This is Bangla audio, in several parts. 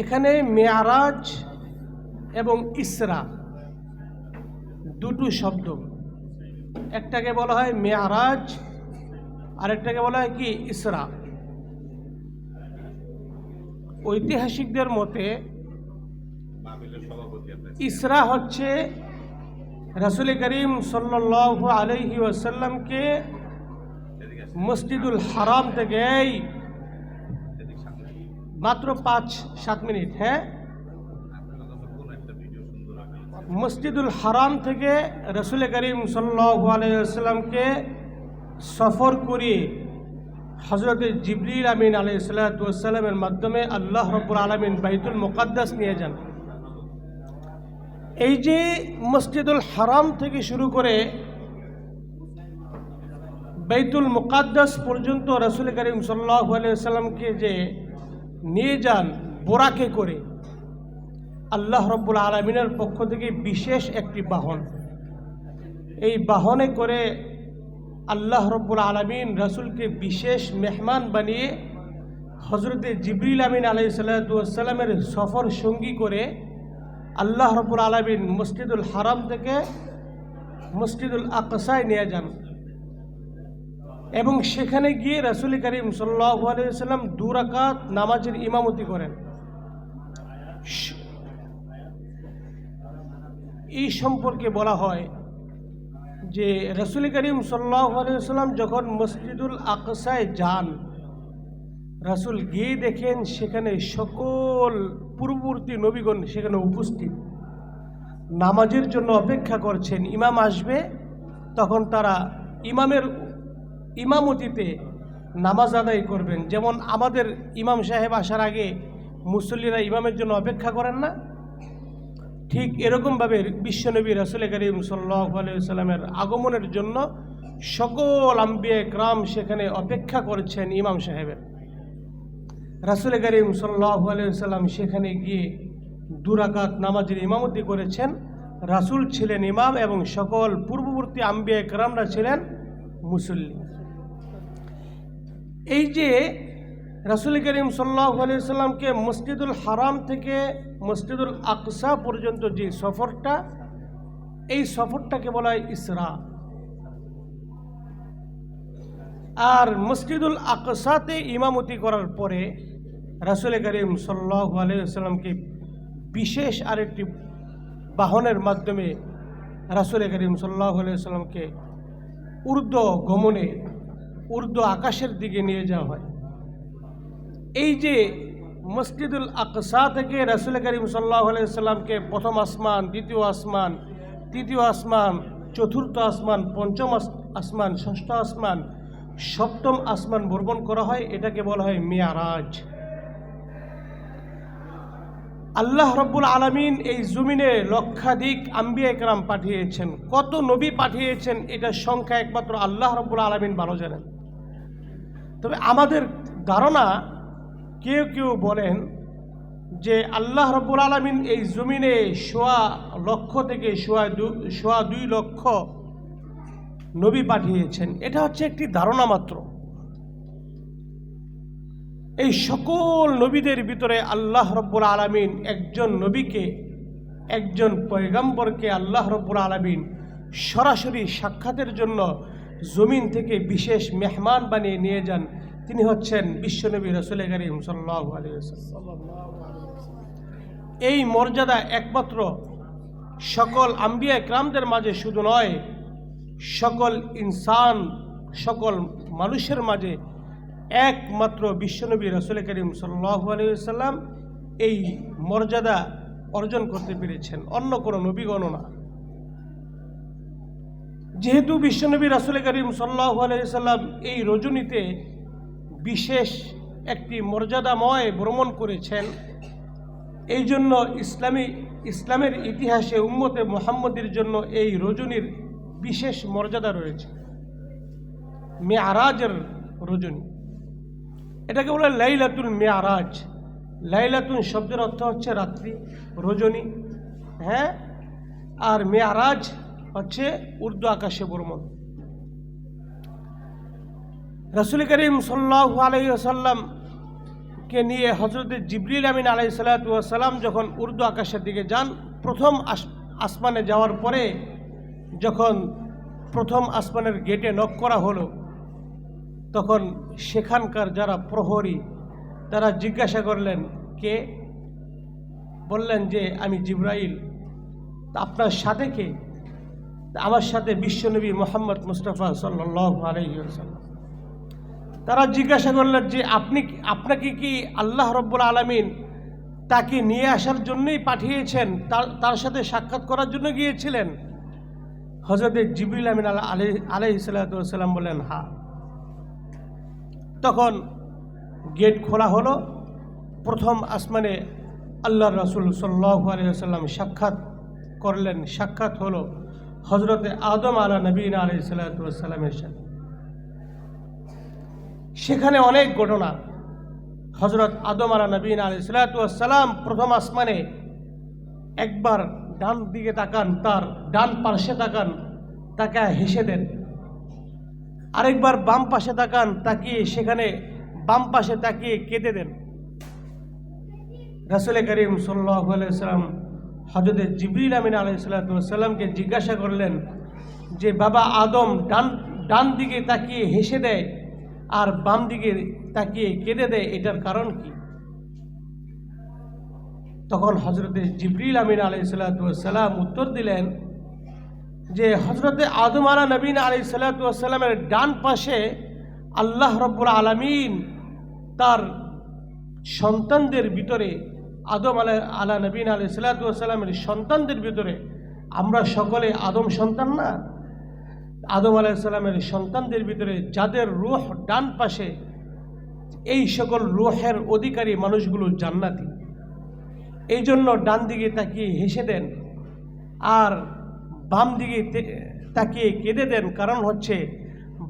এখানে মেয়ারাজ এবং ইসরা দুটো শব্দ। একটাকে বলা হয় মেয়ারাজ, আরেকটাকে বলা হয় কি? ইসরা। ঐতিহাসিকদের মতে ইসরা হচ্ছে রসুল করিম সাল্লাহ আলহি ওয়াসাল্লামকে মসজিদুল হারাম থেকে এই মাত্র পাঁচ, সাত মিনিট হ্যাঁ? মসজিদুল হারাম থেকে রসুল করিম আলাইসাল্লামকে সফর করিয়ে হজরত জিবরিল আমিন আলাই সাল্লাতামের মাধ্যমে আল্লাহ রব্বুল আলমিন বাইতুল মোকাদ্দাস নিয়ে যান। এই যে মসজিদুল হারাম থেকে শুরু করে বাইতুল মুকাদ্দাস পর্যন্ত রসুল করিম সাল্লাহ সাল্লামকে যে নিয়ে যান বোরাকে করে। আল্লাহ রব্বুল আলমিনের পক্ষ থেকে বিশেষ একটি বাহন। এই বাহনে করে আল্লাহ রব্বুল আলমিন রসুলকে বিশেষ মেহমান বানিয়ে হজরতে জিবরিল আমিন আলাই সাল্লাতামের সফর সঙ্গী করে আল্লাহ রব্বুল আলমিন মসজিদুল হারাম থেকে মসজিদুল আকসায় নিয়ে যান। এবং সেখানে গিয়ে রসুল করিম সাল্লাহ দুরাকাত নামাজের ইমামতি করেন। এই সম্পর্কে বলা হয় যে রসুল করিম সাল্লাহ যখন মসজিদুল আকসায় যান, রাসুল গিয়ে দেখেন সেখানে সকল পূর্ববর্তী নবীগণ সেখানে উপস্থিত। নামাজের জন্য অপেক্ষা করছেন, ইমাম আসবে, তখন তারা ইমামের ইমামতিতে নামাজ আদায় করবেন। যেমন আমাদের ইমাম সাহেব আসার আগে মুসল্লিরা ইমামের জন্য অপেক্ষা করেন না? ঠিক এরকমভাবে বিশ্বনবী রসুল করিম সাল্লাহ আগমনের জন্য সকল আম্বিয়া ক্রাম সেখানে অপেক্ষা করছেন ইমাম সাহেবের। রাসুল করিম সাল্লাহ সাল্লাম সেখানে গিয়ে দুরাকাত নামাজের ইমামতি করেছেন। রাসুল ছিলেন ইমাম এবং সকল পূর্ববর্তী আম্বিয়া ক্রামরা ছিলেন মুসল্লি। এই যে রাসুল করিম সাল্লাহ সাল্লামকে মসজিদুল হারাম থেকে মসজিদুল আকসা পর্যন্ত যে সফরটা, এই সফরটাকে বলা হয় ইসরা। আর মসজিদুল আকসাতে ইমামতি করার পরে রাসুল করিম সাল্লাহ সাল্লামকে বিশেষ আরেকটি বাহনের মাধ্যমে রাসুল করিম সাল্লাহ সাল্লামকে উর্দু গমনে উর্দু আকাশের দিকে নিয়ে যাওয়া হয়। এই যে মসজিদুল আকসা থেকে রাসুল করিম সাল্লাহ সাল্লামকে প্রথম আসমান, দ্বিতীয় আসমান, তৃতীয় আসমান, চতুর্থ আসমান, পঞ্চম আসমান, ষষ্ঠ আসমান, সপ্তম আসমান বর্বন করা হয়, এটাকে বলা হয় মেয়ারাজ। আল্লাহ রব্বুল আলমিন এই জমিনে লক্ষাধিক আম্বিয়া একরাম পাঠিয়েছেন। কত নবী পাঠিয়েছেন এটার সংখ্যা একমাত্র আল্লাহ রব্বুল আলমিন ভালো জানেন। তবে আমাদের ধারণা কেউ কেউ বলেন যে আল্লাহ রব্বুল আলমিন এই জমিনে সোয়া লক্ষ থেকে সোয়া সোয়া দুই লক্ষ নবী পাঠিয়েছেন। এটা হচ্ছে একটি ধারণা মাত্র। এই সকল নবীদের ভিতরে আল্লাহ রব্বুল আলমিন একজন নবীকে, একজন পয়গাম্বরকে আল্লাহ রব্বুল আলমিন সরাসরি সাক্ষাতের জন্য জমিন থেকে বিশেষ মেহমান বানিয়ে নিয়ে যান, তিনি হচ্ছেন বিশ্বনবী রসুল করিম সাল্লাহ এই মর্যাদা একমাত্র সকল আম্বিয়া ক্রামদের মাঝে শুধু নয়, সকল ইনসান, সকল মানুষের মাঝে একমাত্র বিশ্বনবী রসুল করিম সাল্লাহ আলিয়াল্লাম এই মর্যাদা অর্জন করতে পেরেছেন, অন্য কোনো নবী গণনা যেহেতু বিশ্বনবী রাসুল করিম সাল্লাহ আলাইসাল্লাম এই রজনীতে বিশেষ একটি মর্যাদাময় ভ্রমণ করেছেন, এই জন্য ইসলামী, ইসলামের ইতিহাসে উম্মতে মোহাম্মদের জন্য এই রজনীর বিশেষ মর্যাদা রয়েছে। মেয়ারাজের রজনী। এটাকে বলে লাইলাতুল মেয়ারাজ। লাইলাতুন শব্দের অর্থ হচ্ছে রাত্রি, রজনী হ্যাঁ? আর মেয়ারাজ হচ্ছে উর্দু আকাশে ভ্রমণ রসুল করিম সাল্লাহ আলাইসাল্লাম কে নিয়ে হজরত জিবরিল আমিন আলাই সালাতাম যখন উর্দু আকাশের দিকে যান, প্রথম আস- আসমানে যাওয়ার পরে যখন প্রথম আসমানের গেটে নক করা হলো, তখন সেখানকার যারা প্রহরী, তারা জিজ্ঞাসা করলেন, কে? বললেন যে, আমি জিব্রাইল। আপনার সাথে কে? আমার সাথে বিশ্বনবী মোহাম্মদ মুস্তফা সাল্লাহ তারা জিজ্ঞাসা করলেন যে, আপনি আপনাকে কি আল্লাহ রব্বুল আলমিন তাকে নিয়ে আসার জন্যই পাঠিয়েছেন? তার তার সাথে সাক্ষাৎ করার জন্য গিয়েছিলেন? হজরত জিবরিল আমিন আলি আলহি সাল্লাম বললেন, হা। তখন গেট খোলা হলো। প্রথম আসমানে আল্লাহ রসুল সাল্লাহ আলিয়াল্লাম সাক্ষাৎ করলেন। সাক্ষাৎ হলো হজরতে আদম আলা নবীন আলি সাল্লামের সাথে সেখানে অনেক ঘটনা। হজরত আদম আলা নবীন আলি সাল্লাম প্রথম আসমানে একবার ডান দিকে তাকান, তার ডান পার্শ্বে তাকান তাকে হেসে দেন। আরেকবার বাম পাশে তাকান, তাকিয়ে সেখানে বাম পাশে তাকিয়ে কেঁদে দেন। রাসুল করিম সাল্লাহ সাল্লাম হজরত জিবরিল আমিন আলাইসাল্লামকে জিজ্ঞাসা করলেন যে, বাবা আদম ডান ডান দিকে তাকিয়ে হেসে দেয় আর বাম দিকে তাকিয়ে কেঁদে দেয়, এটার কারণ কি? তখন হজরতে জিবরিল আমিন আলাইসাল্লাম উত্তর দিলেন যে হজরতে আদম আলা নবীন আলি সাল্লাতামের ডান পাশে আল্লাহ রব্বুল আলমিন তার সন্তানদের ভিতরে আদম আলা আলা নবীন আলি সাল্লাতামের সন্তানদের ভিতরে আমরা সকলে আদম সন্তান না? আদম আলাইসাল্লামের সন্তানদের ভিতরে যাদের রুহ ডান পাশে, এই সকল রুহের অধিকারী মানুষগুলো জান্নাতি। এই জন্য ডান দিকে তাকিয়ে হেসে দেন, আর বাম দিকে তাকিয়ে কেঁদে দেন। কারণ হচ্ছে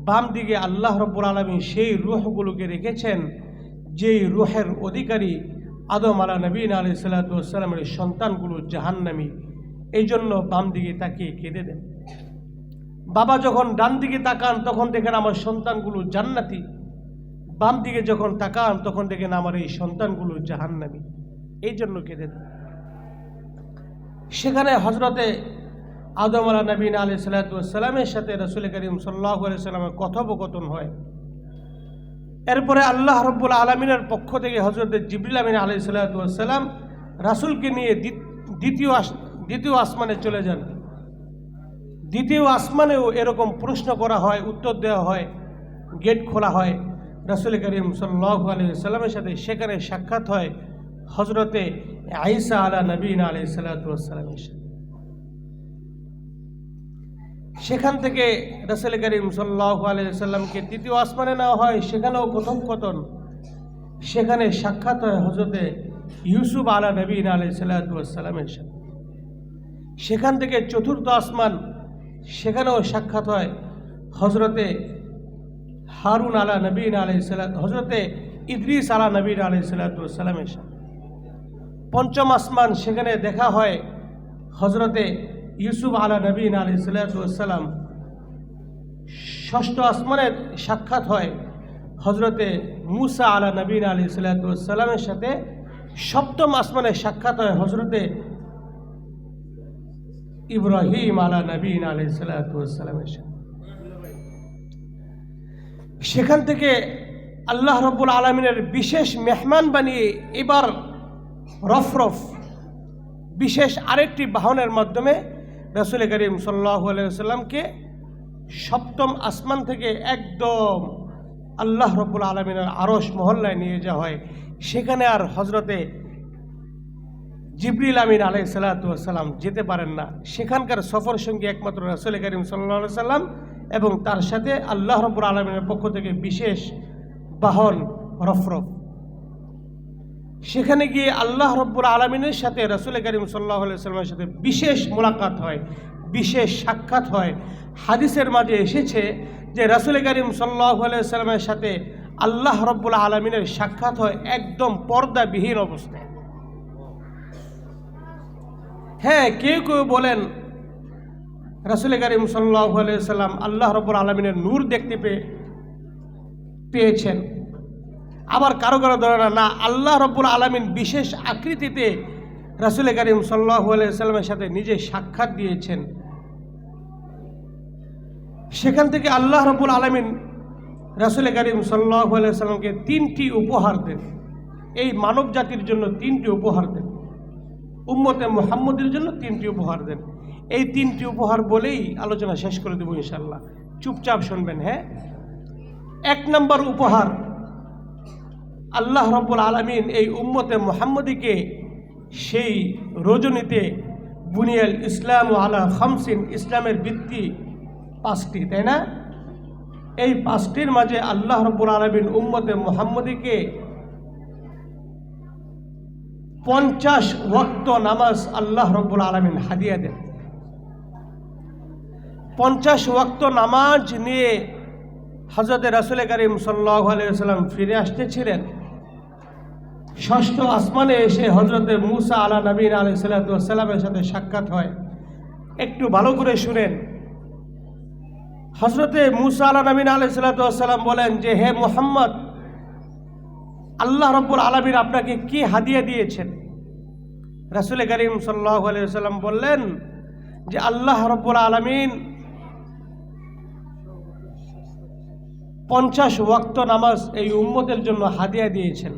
বাম দিকে আল্লাহ রব্বুল আলমী সেই রুহগুলোকে রেখেছেন, যেই রুহের অধিকারী আদম আলা নবীন আলি সাল্লামের সন্তানগুলো জাহান্নামী। এই জন্য বাম দিকে তাকিয়ে কেঁদে দেন। বাবা যখন ডান দিকে তাকান, তখন দেখেন আমার সন্তানগুলো জান্নাতি। বাম দিকে যখন তাকান, তখন দেখেন আমার এই সন্তানগুলো জাহান্নামী। এই জন্য কেঁদে দেন। সেখানে হজরতে আদম আলা নবীন আলি সাল্লাতামের সাথে রসুল করিম সাল্লাহ সাল্লামের কথোপকথন হয়। এরপরে আল্লাহ রব্বুল আলমিনের পক্ষ থেকে হজরত জিবরিল আমিন আলি সাল্লাতাম রাসুলকে নিয়ে দ্বিতীয় দ্বিতীয় আসমানে চলে যান। দ্বিতীয় আসমানেও এরকম প্রশ্ন করা হয়, উত্তর দেওয়া হয়, গেট খোলা হয়। রাসুল করিম সাল্লাহ আলি সাল্লামের সাথে সেখানে সাক্ষাৎ হয় হজরতে আইসা আলা নবীন আলি সাল্লাতামের সাথে। সেখান থেকে রসুল করিম সাল্লাহ আলাইসাল্লামকে তৃতীয় আসমানে নেওয়া হয়, সেখানেও কথোপকথন সেখানে সাক্ষাৎ হয় হজরতে ইউসুফ আলা নবীন আলাই সাল্লাতামের সাথে। সেখান থেকে চতুর্থ আসমান, সেখানেও সাক্ষাৎ হয় হজরতে হারুন আলা নবীন আলাই সাল্লাত হজরতে ইদ্রিস আলা নবীন আলাই সাল্লাতামের সাথে। পঞ্চম আসমান, সেখানে দেখা হয় হজরতে ইউসুফ আলা নবীন আলী সাল্লাম ষষ্ঠ আসমানের সাক্ষাৎ হয় হজরতে মুসা আলা নবীন আলী সাল্লামের সাথে। সপ্তম আসমানের সাক্ষাৎ হয় হজরতে ইব্রাহিম আলা নবীন আলী সাল্লামের সাথে। সেখান থেকে আল্লাহ রব্বুল আলমিনের বিশেষ মেহমান বানিয়ে এবার রফ রফ বিশেষ আরেকটি বাহনের মাধ্যমে রসুল করিম সাল্লাহ সপ্তম আসমান থেকে একদম আল্লাহ রব্বুল আলমিনের আরস মহল্লায় নিয়ে যাওয়া হয়। সেখানে আর হজরতে জিবরিল আমিন আলাই সাল্লাম যেতে পারেন না। সেখানকার সফর সঙ্গী একমাত্র রসুল করিম সাল্লা সাল্লাম এবং তার সাথে আল্লাহ রব্বুল আলমিনের পক্ষ থেকে বিশেষ বাহন রফরফ। সেখানে গিয়ে আল্লাহ রব্বুল আলমিনের সাথে রসুল করিম সাল্লাহ সাল্লামের সাথে বিশেষ মোলাকাত হয়, বিশেষ সাক্ষাৎ হয়। হাদিসের মাঝে এসেছে যে রসুল করিম সাল্লাহ সাল্লামের সাথে আল্লাহ রব্বুল আলমিনের সাক্ষাৎ হয় একদম পর্দাবিহীন অবস্থায়। হ্যাঁ কেউ কেউ বলেন, রসুল করিম সাল্লাহ সাল্লাম আল্লাহ রব্বুল আলমিনের নূর দেখতে পেয়ে পেয়েছেন। আবার কারও কারও ধারণা না। আল্লাহ রব্বুল আলমিন বিশেষ আকৃতিতে রাসুল করিম সাল্লাহ সাল্লামের সাথে নিজে সাক্ষাৎ দিয়েছেন। সেখান থেকে আল্লাহ রব্বুল আলমিন রাসুল করিম সাল্লাহ সাল্লামকে তিনটি উপহার দেন। এই মানব জাতির জন্য তিনটি উপহার দেন। উম্মতে মোহাম্মদের জন্য তিনটি উপহার দেন। এই তিনটি উপহার বলেই আলোচনা শেষ করে দেব ইনশাল্লাহ চুপচাপ শুনবেন হ্যাঁ? এক নম্বর উপহার আল্লাহ রব্বুল আলমিন এই উম্মতে মোহাম্মদীকে সেই রজনীতে বুনিয়াল ইসলাম আলা খামসিন ইসলামের ভিত্তি পাঁচটি, তাই না? এই পাঁচটির মাঝে আল্লাহ রব্বুল আলমিন উম্মতে মোহাম্মদীকে পঞ্চাশ ওয়াক্ত নামাজ আল্লাহ রব্বুল আলমিন হাদিয়া দেন। পঞ্চাশ ওয়াক্ত নামাজ নিয়ে হজরত রাসুল করিম আলিয়াল্লাম ফিরে আসতেছিলেন। ষষ্ঠ আসমানে এসে হজরতে মুসা আলা নবীন আলি সাল্লামের সাথে সাক্ষাৎ হয়। একটু ভালো করে শুনেন। হজরতে মুসা আলা নবীন আলি সাল্লাম বলেন যে, হে মোহাম্মদ, আল্লাহ রব্বুল আলমিন আপনাকে কি হাদিয়া দিয়েছেন? রাসুল করিম সাল্লাহ আলিয়াল্লাম বললেন যে, আল্লাহ রব্বুল আলমিন পঞ্চাশ ওয়াক্ত নামাজ এই উম্মতের জন্য হাদিয়া দিয়েছেন।